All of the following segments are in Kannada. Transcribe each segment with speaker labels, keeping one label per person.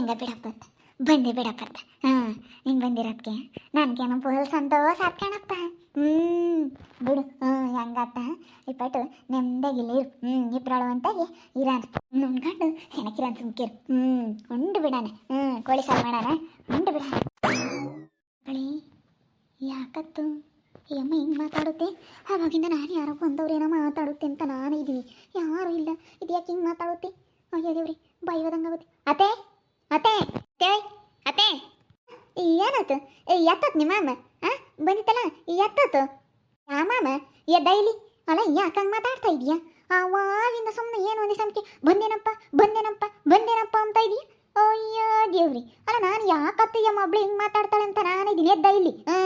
Speaker 1: ಹೆಂಗ ಬಿಡಪ್ಪ ಬಂದೆ ಬಿಡಪ್ಪ ಅಂತ. ಹಾಂ, ನೀನು ಬಂದಿರೋದಕ್ಕೆ ನನಗೇನೋ ಫುಲ್ ಸಂತೋಷ ಆತ್ ಕಣಪ್ಪ. ಹ್ಞೂ ಬಿಡು. ಹ್ಞೂ ಹೆಂಗಾತ? ಇಪ್ಪಟ್ಟು ನೆಮ್ಮದಿಗಿಲ್ಲಿ ಇರು. ಹ್ಞೂ ಇಬ್ಬರಳು ಅಂತಾಗಿ ಇರಾನ ನುಣ್ಕೊಂಡು ಹೆಣಕಿರಾನ್ ಸುಮ್ಕಿರು ಹ್ಞೂ ಉಂಡು ಬಿಡಾನ ಹ್ಞೂ ಕೋಳಿ ಸಾರು ಮಾಡಾನ ಉಂಡು ಬಿಡಾನ ಬಳಿ, ಯಾಕತ್ತು? ಈ ಅಮ್ಮ ಹಿಂಗೆ ಮಾತಾಡುತ್ತೆ? ಅವಾಗಿಂದ ನಾನು ಯಾರೋ ಬಂದವ್ರೇನೋ ಮಾತಾಡುತ್ತೆ ಅಂತ ನಾನು ಇದ್ದೀನಿ ಯಾರೂ ಇಲ್ಲ. ಇದು ಯಾಕೆ ಹಿಂಗೆ ಮಾತಾಡುತ್ತೆ? ಅಯ್ಯೋ ದೇವ್ರಿ ಬೈವದಂಗಾಗುತ್ತೆ ಅತ್ತೆ? ಅತ್ತೆ ಅತ್ತೆ. ಅತ್ತೆ ಏನಾಯ್ತು? ಎತ್ತತ್ ನಿಮ್ಮ ಮಾಮ? ಆ, ಬಂದಿತ್ತಲ್ಲ? ಎತ್ತತ್ತು ಯಾ ಮಾಮ? ಎದ್ದ ಇಲ್ಲಿ ಅಲ್ಲ ಯಾಕಂಗೆ ಮಾತಾಡ್ತಾ ಇದೀಯಾ ಅವಾಗಿಂದ ಸುಮ್ಮನೆ ಏನು ಒಂದೇ ಸಮಕ್ಕೆ ಬಂದೇನಪ್ಪ ಬಂದೇನಪ್ಪ ಬಂದೇನಪ್ಪ ಅಂತ ಇದೀಯ? ಅಯ್ಯೋ, ದೇವ್ರಿ. ಅಲ್ಲ, ನಾನು ಯಾಕತ್ತಯ್ಯ ಮಬ್ಳು ಹಿಂಗೆ ಮಾತಾಡ್ತಾಳೆ ಅಂತ ನಾನು ಇದೀನಿ ಎದ್ದ ಇಲ್ಲಿ ಹ್ಞೂ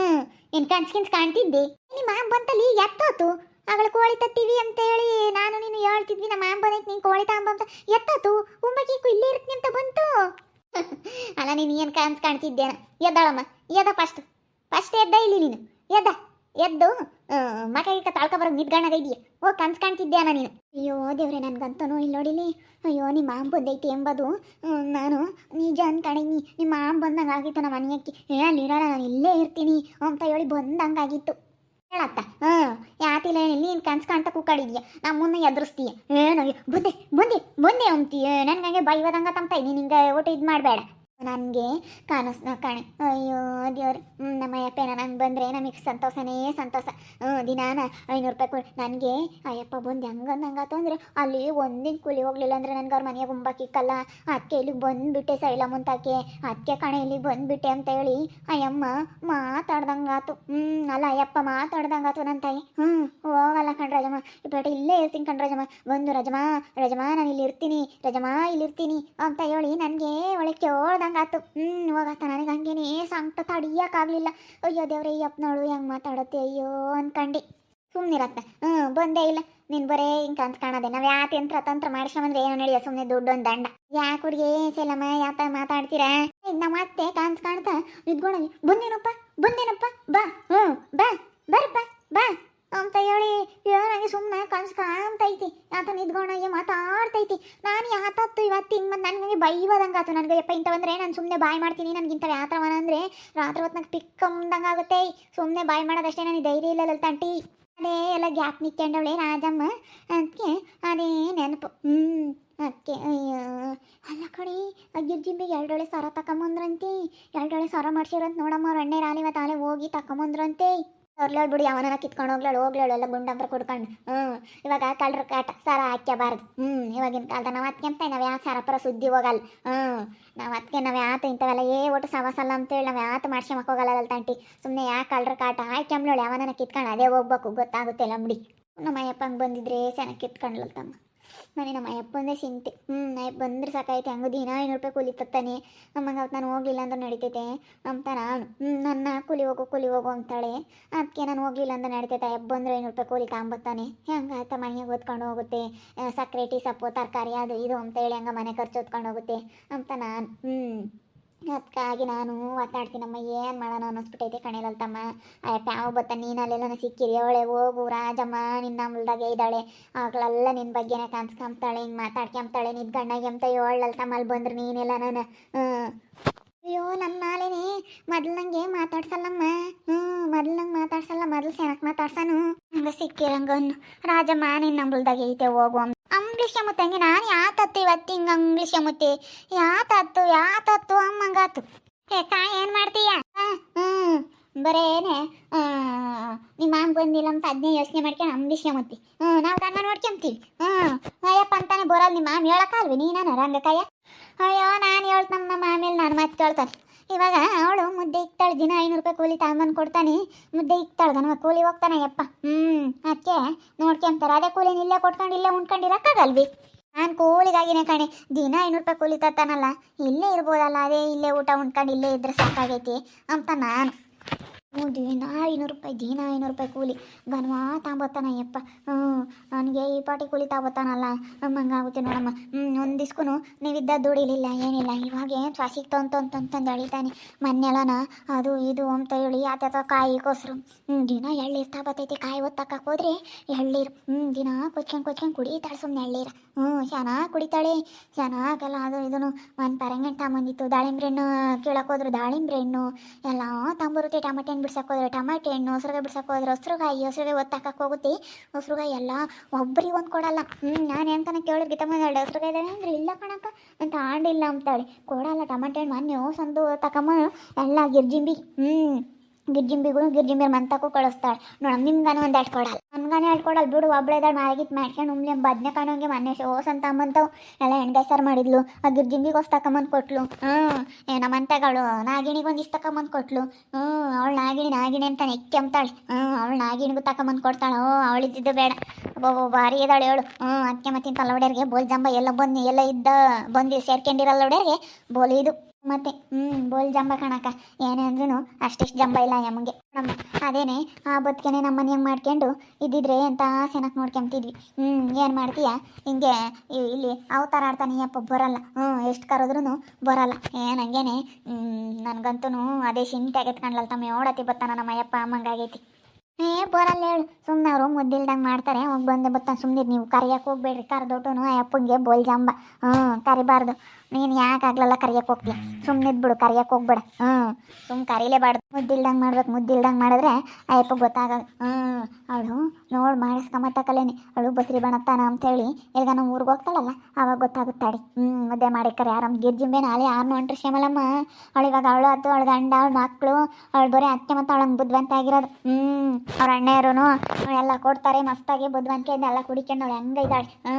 Speaker 1: ಏನು ಕನ್ಸ್ಕಿನ್ಸ್ ಕಾಣ್ತಿದ್ದೆ. ನಿಮ್ಮ ಮಾಮ ಬಂತಲ್ಲಿ? ಎತ್ತೋತು? ಅವಳು ಕೋಳಿ ತತ್ತೀವಿ ಅಂತ ಹೇಳಿ ನಾನು ನೀನು ಹೇಳ್ತಿದ್ವಿ, ನಮ್ಮ ಮಾಮ ಬಂದೈತಿ, ನೀನು ಕೋಳಿ ತಾಂಬ ಅಂತ ಎತ್ತೋತು ಉಂಬಕೀಕು ಇಲ್ಲೇ ಇರ್ತೀನಿ ಅಂತ ಬಂತು. ಅಲ್ಲ, ನೀನು ಏನು ಕನ್ಸ್ ಕಾಣ್ತಿದ್ದೇನ ಎದ್ದಾಳಮ್ಮ, ಎದ್ದ ಫಸ್ಟ್ ಫಸ್ಟ್ ಎದ್ದ ಇಲ್ಲಿ ನೀನು? ಎದ್ದ? ಎದ್ದು ಮಕ ಈಗ ಬರೋ ಬರೋದು ನಿದ್ಗಣ್ಣಗ ಇದೆಯಾ ಓ, ಕನ್ಸ್ ಕಾಣ್ತಿದ್ದೇನ ನೀನು? ಅಯ್ಯೋ, ದೇವ್ರೆ ನನ್ಗಂತನೂ ಇಲ್ಲಿ ನೋಡಿಲಿ ಅಯ್ಯೋ, ನಿಮ್ಮ ಮಾಮ ಬಂದೈತಿ ಎಂಬುದು ನಾನು ನಿಜ ಅನ್ಕಣೀನಿ. ನಿಮ್ಮ ಮಾಮ ಬಂದಂಗೆ ಆಗಿತ್ತು ನಮ್ಮ ಮನೆಯಕ್ಕೆ. ಏ ಇರೋಣ ನಾನು ಇಲ್ಲೇ ಇರ್ತೀನಿ ಅಂತ ಹೇಳಿ ಬಂದಂಗಾಗಿತ್ತು. ಹೇಳತ್ತ? ಹಾಂ ಯಾತಿಲ್ಲ ಏನಿಲ್ಲ ನೀನು ಕನ್ಸ್ ಕಾಣ್ತಾ ಕೂಕಾಡಿದ್ಯಾ? ನಾ ಮುಂದೆ ಎದುರಿಸ್ತೀಯ. ಏನೋ ಬುದ್ಧಿ ಮುಂದೆ ಮುಂದೆ ಅಂತೀಯ? ನನ್ಗೆ ಹಂಗೆ ಬೈವದಂಗ ತಂತ ನೀನು ಹಿಂಗೆ ಒಟ್ಟು ಇದು ಮಾಡಬೇಡ ನನಗೆ ಕಾಣಿಸ್ನ ಕಾಣೆ. ಅಯ್ಯೋ, ದೇವ್ರು. ನಮ್ಮ ಅಯ್ಯಪ್ಪ ನಂಗೆ ಬಂದರೆ ನಮಗೆ ಸಂತೋಷನೇ ಸಂತೋಷ. ದಿನಾನ ಐನೂರು ರೂಪಾಯಿ ಕೊಡಿ. ನನಗೆ, ಅಯ್ಯಪ್ಪ, ಬಂದು. ಹೆಂಗೆ ಹಂಗಾತು ಅಂದರೆ ಅಲ್ಲಿ ಒಂದಿನ ಕೂಲಿ ಹೋಗ್ಲಿಲ್ಲ ಅಂದರೆ ನನಗೆ ಅವ್ರ ಮನೆಗೆ ಉಂಬಾಕಿಕ್ಕಲ್ಲ ಅದಕ್ಕೆ ಇಲ್ಲಿಗೆ ಬಂದುಬಿಟ್ಟೆ ಸೈಲ ಮುಂತಾಕೆ ಅದಕ್ಕೆ ಕಣೆ ಇಲ್ಲಿ ಬಂದುಬಿಟ್ಟೆ ಅಂತ ಹೇಳಿ ಅಯ್ಯಮ್ಮ ಮಾತಾಡ್ದಂಗಾತು ಹ್ಞೂ ಅಲ್ಲ ಅಯ್ಯಪ್ಪ ಮಾತಾಡ್ದಂಗಾತು ನನ್ನ ತಾಯಿ. ಹ್ಞೂ ಹೋಗಲ್ಲ ಕಣ್ ರಜಮ್ಮ. ಇಪ್ಪಟ್ಟು ಇಲ್ಲೇ ಇರ್ತೀನಿ ಕಣ್ ರಜಮ್ಮ. ಬಂದು ರಜಮಾ ರಜಮಾ ನಾನು ಇಲ್ಲಿ ಇರ್ತೀನಿ. ರಜಮಾ ಇಲ್ಲಿ ಇರ್ತೀನಿ ಅಂತ ಹೇಳಿ ನನಗೆ ಒಳಕ್ಕೆ ಒಳಗೆ ಕೇಳ್ದಂಗಾತು ಹ್ಞೂ ಹೋಗಾತ ನನಗೆ ಹಂಗೇನೇ ಸಂಕಟ ತಡಿಯೋಕ್ಕಾಗಲಿಲ್ಲ ಅಯ್ಯೋ ದೇವ್ರೆ, ಈ ಅಪ್ಪನವಳು ಹೆಂಗೆ ಮಾತಾಡುತ್ತೆ? ಅಯ್ಯೋ ಅನ್ಕಂಡು. ಸುಮ್ಮನಿರತ್ತ ಹ್ಞೂ ಬಂದೇ ಇಲ್ಲ. ನೀನು ಬರೇ ಹಿಂಗೆ ಕನ್ಸ್ ಕಾಣೋದೆ. ನಾವು ತಂತ್ರ ತಂತ್ರ ಮಾಡಿಸ್ಕೊಂಬಂದ್ರೆ ಏನೋ ನಡೆಯೋ ಸುಮ್ಮನೆ ದುಡ್ಡು ಒಂದು ದಂಡ. ಯಾಕೆ ಹುಡುಗಿ? ಸೇಲಮ್ಮ ಯಾತ ಮಾತಾಡ್ತೀರಾ? ನಮ್ಮ ಅತ್ತೆ ಕನ್ಸ್ ಕಾಣ್ತಾ? ನಿದ್ಕೊಂಡೋಗಿ ಬಂದೇನಪ್ಪ ಬಂದೇನಪ್ಪ. ಬಾ. ಹ್ಞೂ ಬಾ. ಬರಪ್ಪ ಬಾ. ಅಂತ ಹೇಳಿ ನನಗೆ ಸುಮ್ಮನೆ ಕನ್ಸು ಕಾಣ್ತೈತಿ ಆತ ನಿದ್ಕೊಂಡಾಗೆ ಮಾತಾಡ್ತೈತಿ ನಾನು ಯಾತತ್ತು ಇವತ್ತು ಹಿಂಗೆ ಮತ್ತೆ ನನಗೆ ಬೈವದಂಗೆ ಆತು. ನನಗೆ ಯಪ್ಪ ಇಂಥ ಬಂದರೆ ನಾನು ಸುಮ್ಮನೆ ಬಾಯ್ ಮಾಡ್ತೀನಿ. ನನಗಿಂತ ಯಾತ್ರವನ ಅಂದರೆ ರಾತ್ರಿ ಹೊತ್ತು ನಂಗೆ ಆಗುತ್ತೆ. ಸುಮ್ಮನೆ ಬಾಯ್ ಮಾಡೋದಷ್ಟೇ ನನಗೆ ಧೈರ್ಯ ಇಲ್ಲ ತಂಟಿ ಅದೇ ಎಲ್ಲ ಗ್ಯಾಪ್ ನಿಕ್ಕೊಂಡವಳೆ ರಾಜಮ್ಮ. ಅದಕ್ಕೆ ಅದೇ ನೆನಪು. ಹ್ಞೂ ಅದಕ್ಕೆ ಅಯ್ಯೋ. ಅಲ್ಲ ಕಡಿ ಅಜ್ಜಿರ್ಜಿಂಬಿಗೆ ಎರಡೊಳೆ ಸರ ತಕೊಂಬಂದ್ರಂತೆ. ಎರಡೊಳೆ ಸರ ಮಾಡ್ಸಿರಂತ ನೋಡಮ್ಮ, ಅವ್ರ ಅಣ್ಣೆ ರಾಲಿ ಇವತ್ತು ಹೋಗಿ ತಕೊಂಬಂದ್ರಂತೆ. ಅವ್ರಲ್ಲೇಳು ಬಿಡಿ ಅವನನ್ನ ಕಿತ್ಕೊಂಡು ಹೋಗ್ಲಾಳು ಹೋಗ್ಲಾಳು ಎಲ್ಲ ಗುಂಡಂಬ್ರ ಕುಡ್ಕೊಂಡು. ಹ್ಞೂ ಇವಾಗ ಕಳ್ರ ಕಾಟ ಸಾರ ಹಾಕ್ಯಬಾರ್ದು. ಹ್ಞೂ ಇವಾಗಿನ ಕಾಲದ ನಾವು ಅದಕ್ಕೆಂತ ನಾವು ಯಾವ ಸಾರ ಪರ ಸುದ್ದಿ ಹೋಗಲ್ಲ. ಹ್ಞೂ ನಾವು ಅದಕ್ಕೆ ನಾವು ಯಾತು ಇಂಥವೆಲ್ಲ ಏ ಒಟ್ಟು ಸವಾಸಲ್ಲ ಅಂತೇಳಿ ನಾವು ಯಾತು ಮಾಡ್ಸ್ಕೊಂಬಕ್ ಹೋಗಲ್ಲ ತಂಟಿ. ಸುಮ್ಮನೆ ಯಾಕೆ ಕಳ್ರ ಕಾಟ ಹಾಕ್ಯಂಬ್ಳೋಳು ಯಾವನನ್ನ ಕಿತ್ಕೊಂಡು ಅದೇ ಹೋಗ್ಬೇಕು, ಗೊತ್ತಾಗುತ್ತೆ ಲಂಬಡಿ ನಮ್ಮ ಅಯ್ಯಪ್ಪಂಗೆ ಬಂದಿದ್ರೆ ಚೆನ್ನಾಗಿ ಕಿತ್ಕೊಂಡ್ಲಲ್ಲ ತಮ್ಮ. ನನಗೆ ನಮ್ಮ ಅಯ್ಯಪ್ಪಂದೇ ಚಿಂತೆ. ಹ್ಞೂ ಅಯ್ಯಪ್ಪ ಬಂದ್ರೆ ಸಾಕಾಯ್ತು. ಹಂಗೆ ದಿನ ಐನೂರು ರೂಪಾಯಿ ಕೂಲಿ ತತ್ತಾನೆ ನಮ್ಮಂಗೆ ಅವತ್ತು ನಾನು ಹೋಗ್ಲಿಲ್ಲ ಅಂದ್ರೆ ನಡಿತೈತೆ. ಅಂತ ನಾನು ಹ್ಞೂ ನನ್ನ ಕೂಲಿ ಹೋಗು ಕೂಲಿ ಹೋಗು ಅಂತಾಳೆ. ಅದಕ್ಕೆ ನಾನು ಹೋಗ್ಲಿಲ್ಲ ಅಂದ್ರೆ ನಡಿತೈತೆ. ಅಯ್ಯಪ್ಪ ಬಂದರೆ ಐನೂರು ರೂಪಾಯಿ ಕೂಲಿ ತಗೊಂಬತ್ತಾನೆ ಹೆಂಗೆ ಆಯ್ತಾ ಮನೆಗೆ ಓದ್ಕೊಂಡು ಹೋಗುತ್ತೆ. ಸಕ್ಕರೆ, ಟೀ, ಸೊಪ್ಪು, ತರಕಾರಿ, ಅದು ಇದು ಅಂತೇಳಿ ಹಂಗೆ ಮನೆ ಖರ್ಚು ಓದ್ಕೊಂಡು ಹೋಗುತ್ತೆ. ಅಂತ ನಾನು ಹ್ಞೂ ಅದಕ್ಕಾಗಿ ನಾನು ಒತ್ತಾಡ್ತೀನಮ್ಮ ಏನು ಮಾಡೋಣ ಅನ್ನಿಸ್ಬಿಟ್ಟೈತೆ ಕಣೇಲಲ್ತಮ್ಮ ಅಯ್ಯಪ್ಪ, ಯಾವ ಬತ್ತ ನೀನಲ್ಲೆಲ್ಲ ಸಿಕ್ಕಿರಿ ಅವಳೆ ಹೋಗು ರಾಜಮ್ಮ, ನಿನ್ನ ಅಮ್ಲ್ದಾಗೆ ಇದ್ದಾಳೆ. ಆಗ್ಲೆಲ್ಲ ನಿನ್ನ ಬಗ್ಗೆನೇ ಕಾಣಿಸ್ಕೊಂತಾಳೆ ಹಿಂಗೆ ಮಾತಾಡ್ಕೊಂಬ್ತಾಳೆ ನಿನ್ನ ಗಂಡಗೆ ಅಂತ ಏಳಲ್ತಮ್ಮ ತಮ್ಮ ಅಲ್ಲಿ ಬಂದ್ರೆ ನೀನೆಲ್ಲ ನಾನು. ಹ್ಞೂ ಅಯ್ಯೋ ನನ್ನ ಮಾಲೇನೆ, ಮೊದ್ಲು ನಂಗೆ ಮಾತಾಡ್ಸಲ್ಲಮ್ಮ. ಹ್ಞೂ ಮೊದ್ಲು ನಂಗೆ ಮಾತಾಡ್ಸಲ್ಲ, ಮೊದ್ಲು ಸೆಣಕ್ ಮಾತಾಡ್ಸನು. ಹಂಗೆ ಸಿಕ್ಕಿರಂಗನ್ನು ರಾಜಮ್ಮ, ನಿನ್ನ ಅಂಬಲ್ದಾಗೆ ಐತೆ, ಹೋಗು ಅಂಬ್ಲಿಷ್ ಮುತ್ತಂಗೆ ನಾನು ಯಾತತ್ತು ಇವತ್ತು ಹಿಂಗೆ ಅಂಬ್ಲಿಷ್ ಮುತ್ತೆ ಯಾತತ್ತು ಯಾತತ್ತು ಏಕ ಏನ್ ಮಾಡ್ತೀಯ? ಹ್ಮ್, ಬರೇನೆ. ನಿಮ್ಮ ಮಾಮ್ ಬಂದಿಲ್ಲ ಅಂತ ಅದನ್ನೇ ಯೋಚನೆ ಮಾಡ್ಕೊಂಡು ಅಂಬ್ಲಿಷ್ ಮತ್ತಿ ಹ್ಞೂ ನಾವು ಗಂಗ ನೋಡ್ಕೊಂತೀವಿ. ಹ್ಮ್, ಅಯ್ಯಪ್ಪ ಅಂತಾನೆ ಬರಲ್ ನಿಮ್ಮ ಮಾಮ ನೀನ ನೀನ ರಂಗಕಾಯ? ಅಯ್ಯೋ, ನಾನು ಹೇಳ್ತ ನಮ್ಮ ಆಮೇಲೆ ನಾನು ಮತ್ತೆ ಕೇಳ್ತಾನೆ. ಇವಾಗ ಅವಳು ಮುದ್ದೆ ಇಕ್ತಾಳೆ, ದಿನ ಐನೂರು ರೂಪಾಯಿ ಕೂಲಿ ತಗೊಂಬಂದು ಕೊಡ್ತಾನೆ. ಮುದ್ದೆ ಇಕ್ತಾಳೆ ಗನವ ಕೂಲಿ ಹೋಗ್ತಾನೆ ಯಪ್ಪ ಹ್ಮ್, ಅದಕ್ಕೆ ನೋಡ್ಕೊಂತಾರೆ. ಅದೇ ಕೂಲಿನ ಇಲ್ಲೇ ಕೊಟ್ಕೊಂಡು, ಇಲ್ಲೇ ಉಣ್ಕೊಂಡಿರಕ್ಕಾಗಲ್ವಿ ನಾನು ಕೂಲಿಗಾಗಿನೇ ಕಣೆ. ದಿನ ಐನೂರು ರೂಪಾಯಿ ಕೂಲಿ ತತ್ತಾನಲ್ಲ ಇಲ್ಲೇ ಇರ್ಬೋದಲ್ಲ, ಅದೇ ಇಲ್ಲೇ ಊಟ ಉಂಡ್ಕೊಂಡು ಇಲ್ಲೇ ಇದ್ರೆ ಸಾಕಾಗೈತಿ ಅಂತ ನಾನು. ಹ್ಞೂ, ದಿನ ಐನೂರು ರೂಪಾಯಿ, ದಿನ ಐನೂರು ರೂಪಾಯಿ ಕೂಲಿ. ಗನ್ವಾ ತಾಂಬತ್ತಾನ ಯಪ್ಪ. ಹ್ಞೂ, ನನಗೆ ಈ ಪಾಟಿ ಕೂಲಿ ತಾಂಬತ್ತಾನಲ್ಲ. ನಮ್ಮಂಗಾಗುತ್ತೆ ನೋಡಮ್ಮ. ಹ್ಞೂ ಒಂದು ದಿಸ್ಕೂ ನೀವಿದ್ದ ದುಡಿಲಿಲ್ಲ, ಏನಿಲ್ಲ. ಇವಾಗ ಏನು ಶ್ವಾಸಿಗೆ ಅಂತಂದು ಅಳಿತಾನೆ. ಮೊನ್ನೆಲ್ಲನ ಅದು ಇದು ಅಂತ ಹೇಳಿ ಆತ ಕಾಯಿ ಕೊಸ್ರು ಹ್ಞೂ ದಿನ ಎಳ್ಳೀರು ತಾಬತ್ತೈತಿ. ಕಾಯಿ ಒತ್ತಕ್ಕ ಹೋದ್ರೆ ಎಳ್ಳೀರು ಹ್ಞೂ ದಿನ ಕೊಚ್ಕೊಂಡು ಕೊಚ್ಕೊಂಡು ಕುಡಿತಾಳೆ ಸುಮ್ಮನೆ ಎಳ್ಳೀರ ಹ್ಞೂ ಚೆನ್ನಾಗಿ ಕುಡಿತಾಳೆ. ಚೆನ್ನಾಗೆಲ್ಲ ಅದು ಇದನ್ನು ಒಂದು ಪರಂಗಿ ಹಣ್ಣು ತಗೊಂಬಂದಿತ್ತು. ದಾಳಿಂಬ್ರೆ ಹಣ್ಣು ಕೀಳಕ್ಕೆ ಹೋದ್ರು ದಾಳಿಂಬ್ರೆ ಹಣ್ಣು ಎಲ್ಲ ತಂಬರುತ್ತೆ ಟಮಾಟೆ ಹಣ್ಣು ಬಿಡ್ಸಕ್ಕೆ ಹೋದ್ರೆ. ಟಮಾಟೆ ಹಣ್ಣು, ಹೊಸರುಗಾಯಿ ಬಿಡ್ಸಕ್ಕೆ ಹೋದ್ರೆ. ಹಸ್ರುಗಾಯಿ ಹಸ್ರುಗಾಯಿ ಒತ್ತಾಕಕ್ಕೆ ಹೋಗುತ್ತೆ. ಹಸ್ರುಗಾಯಿ ಎಲ್ಲ ಒಬ್ಬರಿಗೆ ಒಂದು ಕೊಡಲ್ಲ. ಹ್ಞೂ, ನಾನು ಎಂತನ ಕೇಳಿದ್ರೆ ಗೀತಮ್ಮ ಎರಡು ಹಸ್ರುಗಾಯಿ ಅಂದ್ರೆ, ಇಲ್ಲ ಕಣಕ್ಕ, ಅಂತ ಆಂಡಿಲ್ಲ ಅಂತಾಳೆ. ಕೊಡಲ್ಲ ಟಮಾಟೆ ಹಣ್ಣು ಮೊನ್ನೆ ಸಂದು ತಕಮ್ಮ, ಎಲ್ಲ ಗಿರ್ಜಿಂಬಿ. ಹ್ಞೂ. ಗಿರ್ಜಿಂಬಿಗೂ ಗಿರ್ಜಿಂಬಿ ಮಂತಕ್ಕೂ ಕಳಿಸ್ತಾಳೆ. ನೋಡಮ್ ನಿಮ್ಗಾನು ಒಂದು ಎರಡು ಕೊಡಲ್ಲ. ನನ್ಗಾನು ಎರಡು ಕೊಡಲ್ಲ. ಬಿಡು ಒಬ್ಳೆದಾಳು ಮಾಗಿತ್ತು ಮಾಡ್ಕೊಂಡು ಉಮ್ಲಿ ಬದ್ನೆ ಕಾಣೋಂಗೆ ಮೊನ್ನೆ ಶೋಸ್ ಅಂತ ಅಮ್ಮಂತವು ಎಲ್ಲ ಎಣ್ಗಾಯಿ ಸಾರು ಮಾಡಿದ್ಲು. ಆ ಗಿರ್ಜಿಂಬಿಗೆ ಹೊಸ ತಕೊಂಬಂದು ಕೊಟ್ಲು. ಹ್ಞೂ ಏ ನಮ್ಮಂತೆಗಳು ನಾಗಿಣಿಗೆ ಒಂದು ಇಷ್ಟು ತಕೊಂಬಂದು ಕೊಟ್ಲು. ಹ್ಞೂ ಅವಳು ನಾಗಿಣಿ ನಾಗಿಣಿ ಅಂತ ನೆಕ್ಕಿ ಅಂತಾಳೆ ಹ್ಞೂ ಅವಳು ನಾಗಿಣಿಗೂ ತಕೊಂಬಂದು ಕೊಡ್ತಾಳೆ. ಓ ಅವಳಿದ್ದು ಬೇಡ. ಒಬ್ಬ ಭಾರಿ ಇದ್ದಾಳೆ ಹೇಳು ಹ್ಞೂ ಅದಕ್ಕೆ ಮತ್ತಿಂತ ಲೌಡ್ಯರಿಗೆ ಬೋಲ್ ಜಂಬ ಎಲ್ಲ ಬಂದು, ಎಲ್ಲ ಇದ್ದ, ಬಂದು ಸೇರ್ಕೊಂಡಿರಲ್ಲ ಲೌಡ್ಯರಿಗೆ ಬೋಲ್ ಮತ್ತೆ, ಹ್ಮ್, ಬೋಲ್ ಜಂಬ ಕಣಕ ಏನೇ ಅಂದ್ರೂ ಅಷ್ಟಿಷ್ಟು ಜಂಬ ಇಲ್ಲ ಯಮಗೆ ನಮ್ಮ ಅದೇನೆ, ಆ ಬದುಕೇನೆ ನಮ್ಮ ಮನೆಯಾಗ ಮಾಡ್ಕೊಂಡು ಇದ್ದಿದ್ರೆ ಅಂತ ಸೆನಕ್ ನೋಡ್ಕೊಂತಿದ್ವಿ ಹ್ಮ್, ಏನು ಮಾಡ್ತೀಯ? ಹಿಂಗೆ ಇಲ್ಲಿ ಅವತಾರ ಆಡ್ತಾನೆ ಯಪ್ಪ ಬರಲ್ಲ. ಹ್ಮ್, ಎಷ್ಟು ಕರೆದ್ರೂ ಬರಲ್ಲ. ಏನು ಹಂಗೇನೆ? ನನಗಂತೂ ಅದೇ ಶಿಂಟೆ ಆಗೈತ್ಕೊಂಡ್ಲಲ್ಲ ತಮ್ಮ, ಓಡತಿ ಬತ್ತಾನ ನಮ್ಮ ಅಯ್ಯಪ್ಪ ಅಮ್ಮಂಗಾಗೈತಿ ಏ, ಬರಲ್ಲ ಹೇಳು. ಸುಮ್ಮನೆ ಅವರು ಮುದ್ದಿಲ್ದಂಗೆ ಮಾಡ್ತಾರೆ. ಹೋಗಿ ಬಂದೆ ಬತ್ತ. ಸುಮ್ಮನೆ ನೀವು ಕರಿಯಕ್ಕೆ ಹೋಗ್ಬೇಡ್ರಿ. ಕರೆದೊಟ್ಟು ಅಪ್ಪಂಗೆ ಬೋಲ್ ಜಂಬ. ಹ್ಞೂ, ಕರಿಬಾರ್ದು. ನೀನು ಯಾಕೆ ಆಗ್ಲಲ್ಲ ಕರಿಯಕ್ಕೆ ಹೋಗ್ತೀಯ ಸುಮ್ಮನೆ ಇದ್ಬಿಡು ಕರಿಯಕ್ಕೆ ಹೋಗ್ಬೇಡ. ಹ್ಞೂ ಸುಮ್ಮನೆ ಕರೀಲೇಬಾರ್ದು. ಮುದ್ದಿಲ್ದಂಗೆ ಮಾಡ್ಬೇಕು. ಮುದ್ದಿಲ್ದಂಗೆ ಮಾಡಿದ್ರೆ ಅಯ್ಯಪ್ಪ ಗೊತ್ತಾಗಲ್ಲ. ಹ್ಞೂ, ಅವಳು ನೋಡಿ ಮಾಡಿಸ್ಕೊಂಬತ್ತಕಲೇನಿ ಅವಳು ಬಸ್ರಿ ಬಣತ್ತಾನ ಅಂತೇಳಿ ಈಗ ನಮ್ಮ ಊರಿಗೆ ಹೋಗ್ತಾಳಲ್ಲ, ಅವಾಗ ಗೊತ್ತಾಗುತ್ತಾಡಿ ಹ್ಞೂ ಮುದ್ದೆ ಮಾಡಿಕರೆ ಆರಾಮ್ ಗಿರ್ಜಿಂಬೆ ನಾಳೆ ಯಾರು ಹೊಂಟ್ರಿ ಶ್ಯಾಮಲಮ್ಮ. ಅವಳು ಇವಾಗ ಅವಳು ಅದು ಅವಳ ಗಂಡ, ಅವಳ ಮಕ್ಕಳು ಅವಳು ಬರೀ ಅತ್ತೆ ಮತ್ತು ಅವಳಂಗೆ ಬುದ್ಧಿವಂತ ಆಗಿರೋದು. ಹ್ಞೂ ಅವ್ರ ಅಣ್ಣಯರು ಎಲ್ಲ ಕೊಡ್ತಾರೆ, ಮಸ್ತಾಗಿ ಬುದ್ಧಿವಂತಿಕೆ ಎಲ್ಲ ಕುಡಿಕೊಂಡು ಅವಳು ಹೆಂಗೆ ಇದ್ದಾಳೆ? ಹ್ಞೂ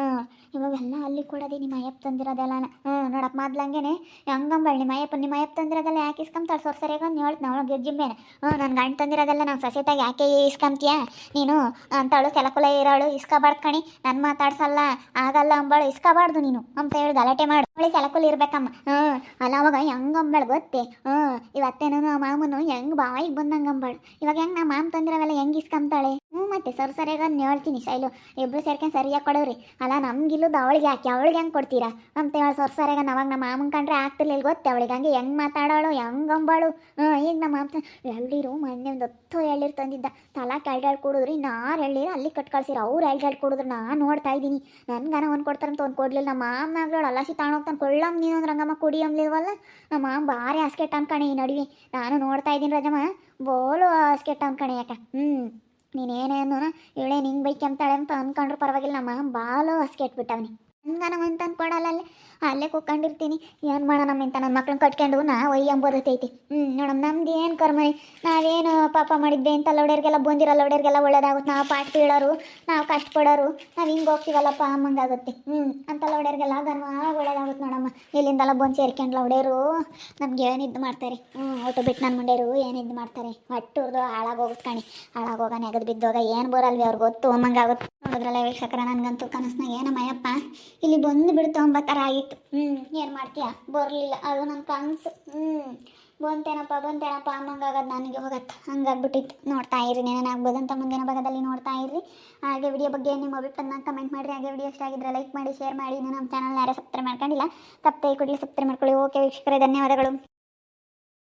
Speaker 1: ಇವಾಗೆಲ್ಲ ಅಲ್ಲಿ ಕೊಡೋದಿ ನಿಮ್ಮ ಅಯ್ಯಪ್ಪ ತಂದಿರೋದೆಲ್ಲ ಹ್ಞೂ ನೋಡಪ್ಪ, ಮೊದ್ಲಂಗೆನೆ ಹೆಂಗಂಬಳು, ನಿಮ್ಮ ಅಯ್ಯಪ್ಪ ನಿಮ್ಮ ಅಯ್ಯಪ್ಪ ತಂದಿರೋದೆಲ್ಲ ಯಾಕೆ ಇಸ್ಕೊಂತಾಳೆ ಸೊರ್ ಸರಿಯಾಗಿ ಅಂತ ಹೇಳ್ತಾನೆ ಅವಳು ಗಿರ್ಜಿಂಬೇನೆ ಹ್ಞೂ ನನ್ನ ಗಂಡ ತಂದಿರೋದೆಲ್ಲ ನಾವು ಸೊಸೆತಾಗಿ ಯಾಕೆ ಇಸ್ಕೊಂತೀಯ ನೀನು ಅಂತಾಳು ಕೆಲಕುಲ ಇರೋಳು, ಇಸ್ಕೋಬಾರ್ದು ಕಣಿ, ನಾನು ಮಾತಾಡ್ಸಲ್ಲ, ಆಗಲ್ಲ ಅಂಬಳು, ಇಸ್ಕಬಾರ್ದು ನೀನು. ಅಂತ ಹೇಳಿ ಗಲಾಟೆ ಮಾಡು. ಅವಳಿ ಸೆಲಕುಲ್ ಇರ್ಬೇಕಮ್ಮ. ಹ್ಞೂ ಅಲ್ಲ, ಅವಾಗ ಹೆಂಗ್ ಅಂಬಳು ಗೊತ್ತೇ? ಹ್ಞೂ ಇವತ್ತೇನೋ ಮಾಮನು ಹೆಂಗ್ ಬಾಯಿಗೆ ಬಂದಂಗ ಅಂಬಳು ಇವಾಗ ಹೆಂಗ್ ನಮ್ಮ ಮಾಮ ತಂದಿರೋವೆಲ್ಲ ಹೆಂಗ್ ಇಸ್ಕೊಂತಾಳೆ ಹ್ಞೂ ಮತ್ತೆ ಸರ್ ಸರಿಯಾಗಿ ಹೇಳ್ತೀನಿ, ಶೈಲು. ಇಬ್ರು ಸೇರ್ಕೊಂಡು ಸರಿಯಾಗಿ ಕೊಡೋರಿ. ಅಲ್ಲ ನಮ್ಗಿಲ್ಲದ ಅವಳಿಗೆ ಯಾಕೆ? ಅವಳಿಗೆ ಹೆಂಗೆ ಕೊಡ್ತೀರಾ? ಅಂತ ಹೇಳಿ ಸರ್ ಸರಿಯಾಗಿ. ಅವಾಗ ನಮ್ಮ ಮಾಮನ್ ಕಂಡ್ರೆ ಆಗ್ತಿರ್ಲಿಲ್ಲ ಗೊತ್ತೆ ಅವಳಿಗೆ. ಹಂಗೆ ಹೆಂಗ್ ಮಾತಾಡೋಳು, ಹೆಂಗ್ ಅಂಬಾಳು? ಹ್ಞೂ, ಈಗ ನಮ್ಮ ಮಾಮ ಎಳ್ಳಿರು ಮೊನ್ನೆ ಒಂದು ಹತ್ತು ಎಳ್ಳಿರು ತಂದಿದ್ದ. ತಲಾ ಕೆಳ್ಡಾಳ್ ಕೊಡಿದ್ರು ನಾರು ಎಳ್ಳಿರು ಅಲ್ಲಿ ಕಟ್ ಕಳ್ಸಿರು ಅವ್ರು ಎಳ್ಡಾಳ್ ಕೊಡಿದ್ರು, ನಾನು ನೋಡ್ತಾ ಇದ್ದೀನಿ. ನನ್ಗನ ಒಂದು ಕೊಡ್ತಾರಂತ ಒಂದು ಕೊಡ್ಲಿಲ್ಲ. ನಮ್ಮ ಮಾಮನಾಗ್ಲೋಳು ಅಲಸಿ ತಗೊಂಡೋಗ್ತಾನೆ ಕೊಳ್ಳಮ್ ನೀನು ಅಂದ್ರೆ ಹಂಗಮ್ಮ ಕುಡಿ ಅಂಬ್ಲಿಲ್ವಲ್ಲ? ನಮ್ಮ ಮಾಮ ಭಾರಿ ಹಾಸ್ಕೆಟ್ ಅನ್ಕಣೆ ಈ ನಡುವೆ. ನಾನು ನೋಡ್ತಾ ಇದ್ದೀನಿ ರಜಮ್ಮ. ಬೋಲು ಹಾಸ್ಕೆಟ್ ಅನ್ಕಣೆ ಯಾಕೆ? ಹ್ಞೂ ನೀನೇನೇನು ಇವಳೇ ನಿಂಗೆ ಬೈಕಂತಾಳೆ ಅಂತ ಅನ್ಕೊಂಡ್ರು ಪರವಾಗಿಲ್ಲ, ನಮ್ಮ ಮಾಮ ಬಾಲು ಹಾಸ್ಕೆಟ್ ಬಿಟ್ಟವನಿ ಹಂಗನ ಅಂತ ಕೊಡಲ್ಲ ಅಲ್ಲೇ. ಅಲ್ಲೇ ಕುಕ್ಕಂಡಿರ್ತೀನಿ ಏನು ಮಾಡೋಣ ಅಂತ ನನ್ನ ಮಕ್ಳನ್ನ ಕಟ್ಕೊಂಡು ನಾ ಒಯ್ಯ ಬರುತ್ತೈತಿ ಹ್ಞೂ ನೋಡಮ್, ನಮ್ದು ಏನು ಕರ್ಮ ನಾವೇನು ಪಾಪ ಮಾಡಿದ್ದೆ ಅಂತ ಲೌಡ್ಯರಿಗೆಲ್ಲ ಬಂದಿರೋ, ಲೌಡ್ಯರಿಗೆಲ್ಲ ಒಳ್ಳೇದಾಗುತ್ತೆ ನಾವು ಪಾಠ ಬೀಳೋರು ನಾವು ಕಷ್ಟಪಡೋರು, ನಾವು ಹಿಂಗೆ ಹೋಗ್ತೀವಲ್ಲಪ್ಪ ಅಮ್ಮಂಗಾಗುತ್ತೆ ಹ್ಞೂ ಅಂತ ಲೌಡ್ಯರಿಗೆಲ್ಲ ಗರ್ಮ ಒಳ್ಳೇದಾಗುತ್ತೆ ನೋಡಮ್ಮ. ಇಲ್ಲಿಂದೆಲ್ಲ ಬಂದು ಸೇರ್ಕೊಂಡು ಲೌಡ್ಯರು, ನಮ್ಗೆ ಏನಿದ್ದು ಮಾಡ್ತಾರೆ? ಹ್ಞೂ ಊಟ ಬಿಟ್ಟು ನನ್ನ ಮುಂಡೇರು ಏನಿದ್ದು ಮಾಡ್ತಾರೆ? ಹೊಟ್ಟುರ್ದು ಹಾಳಾಗೋಗುತ್ತೆ ಕಣಿ. ಹಾಳಾಗೋಗ, ನೆಗದು ಬಿದ್ದೋಗ ಏನು ಬರಲ್ವಿ ಅವ್ರಿಗೆ ಗೊತ್ತು ಅಮ್ಮಂಗಾಗುತ್ತೆ ನೋಡಿದ್ರಲ್ಲ ವೀಕ್ಷಕರ, ನನಗಂತೂ ಕನಸ್ನಾಗ ಏನಮ್ಮಯ್ಯಪ್ಪ ಇಲ್ಲಿ ಬಂದು ಬಿಡ್ತು ಒಂಬತ್ತರ ಆಗಿತ್ತು ಹ್ಞೂ ಏನು ಮಾಡ್ತೀಯ? ಬರಲಿಲ್ಲ. ಅದು ನನ್ನ ಕನಸು. ಹ್ಞೂ ಬಂತೇನಪ್ಪ ಬಂತೇನಪ್ಪ ಅಮ್ಮಂಗಾಗದು ನನಗೆ ಹೋಗತ್ತೆ. ಹಂಗಾಗ್ಬಿಟ್ಟಿತ್ತು. ನೋಡ್ತಾ ಇರಿ ಅಂತ ಮುಂದಿನ ಭಾಗದಲ್ಲಿ ನೋಡ್ತಾ ಇರಿ ಹಾಗೆ ವಿಡಿಯೋ ಬಗ್ಗೆ ನಿಮ್ಮ ಅಭಿಪ್ರಾಯನ ಕಮೆಂಟ್ ಮಾಡಿರಿ. ಹಾಗೆ ವಿಡಿಯೋ ಇಷ್ಟ ಆಗಿದ್ರೆ ಲೈಕ್ ಮಾಡಿ ಶೇರ್ ಮಾಡಿ. ಇನ್ನು ನಮ್ಮ ಚಾನಲ್ ಯಾರೇ ಸಬ್ಸ್ಕ್ರೈಬ್ ಮಾಡ್ಕೊಂಡಿಲ್ಲ ತಪ್ಪೇ ಕೊಡಲಿ ಸಬ್ಸ್ಕ್ರೈಬ್ ಮಾಡ್ಕೊಳ್ಳಿ. ಓಕೆ ವೀಕ್ಷಕರೇ, ಧನ್ಯವಾದಗಳು.